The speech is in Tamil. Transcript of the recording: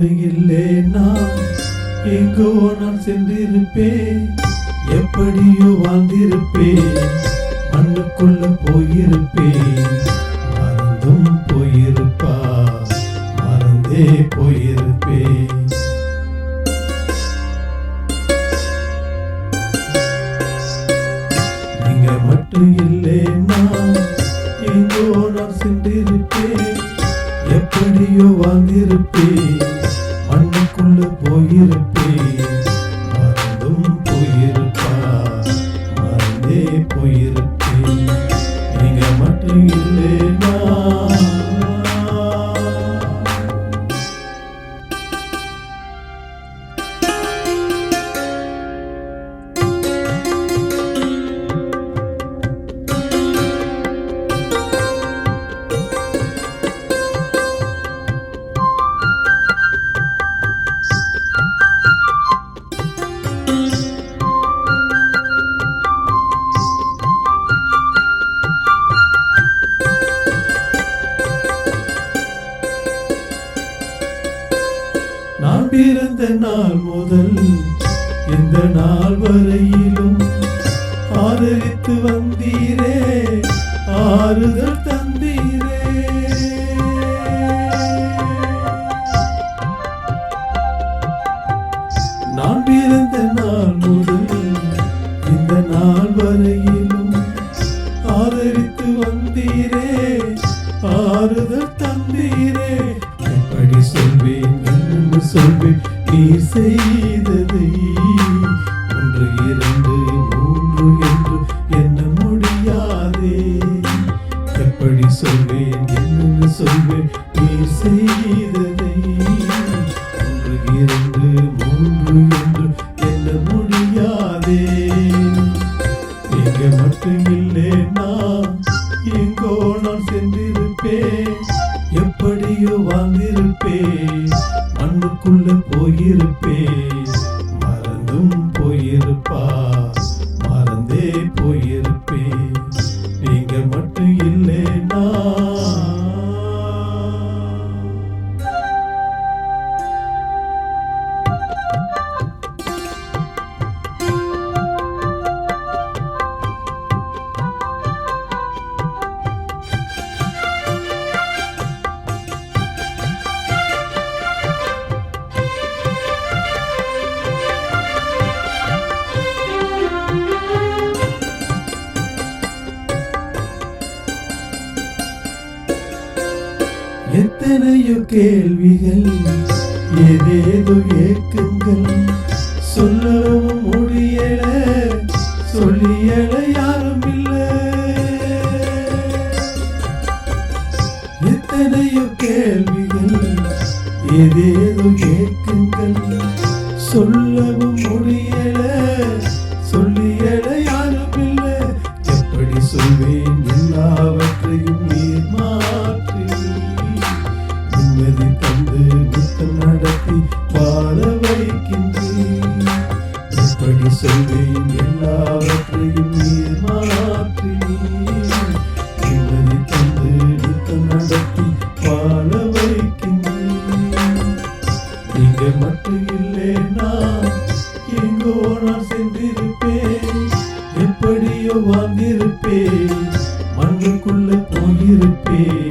மட்டும் இல்லை நான் எங்கோ நான் சென்றிருப்பேன். எப்படியோ வாழ்ந்திருப்பேன். மண்ணுக்குள்ள போயிருப்பேன். மறந்தும் போயிருப்பா மறந்தே போயிருப்பேன். நீங்க மட்டும் இல்லைன்னா எங்கோ நான் சென்றிருப்பேன். எப்படியோ வாழ்ந்திருப்பேன். போயிருப்பேன் பிறந்த நாள் முதல் இந்த நாள் வரையிலும் ஆதரித்து வந்தீரே ஆறுதல் தந்தீரே. நான் பிறந்த நாள் முதல் இந்த நாள் வரையிலும் ஆதரித்து வந்தீரே ஆறுதல் தந்தீரே. சொல்வேன் நீ செய்ததை ஒன்று இரண்டு மூன்று என்று என்ன முடியாதே. எப்படி சொல்வேன் என்ன சொல்வேன் நீ செய்ததை ஒன்று இரண்டு மூன்று என்று என்ன முடியாதே. நீங்க மட்டும் இல்லை நான் எங்கோ நான் சென்றிருப்பேன். எப்படியோ வாழ்ந்திருப்பேன். மண்ணுக்குள்ள எத்தனையோ கேள்விகள் ஏதேதோ ஏக்கங்கள். சொல்லவும் முடியல சொல்லியல யாரும் இல்லை. எத்தனையோ கேள்விகள் ஏதேதோ ஏக்கங்கள். சொல்லவும் எப்படி எல்லாவற்றையும் நீர் மாற்றி தந்து நித்தம் நடத்தி வாழ நீங்க மட்டும் இல்லை எங்கோ நான் சென்றிருப்பேன். எப்படியோ வாழ்ந்திருப்பேன். மண்ணுக்குள்ள போயிருப்பேன்.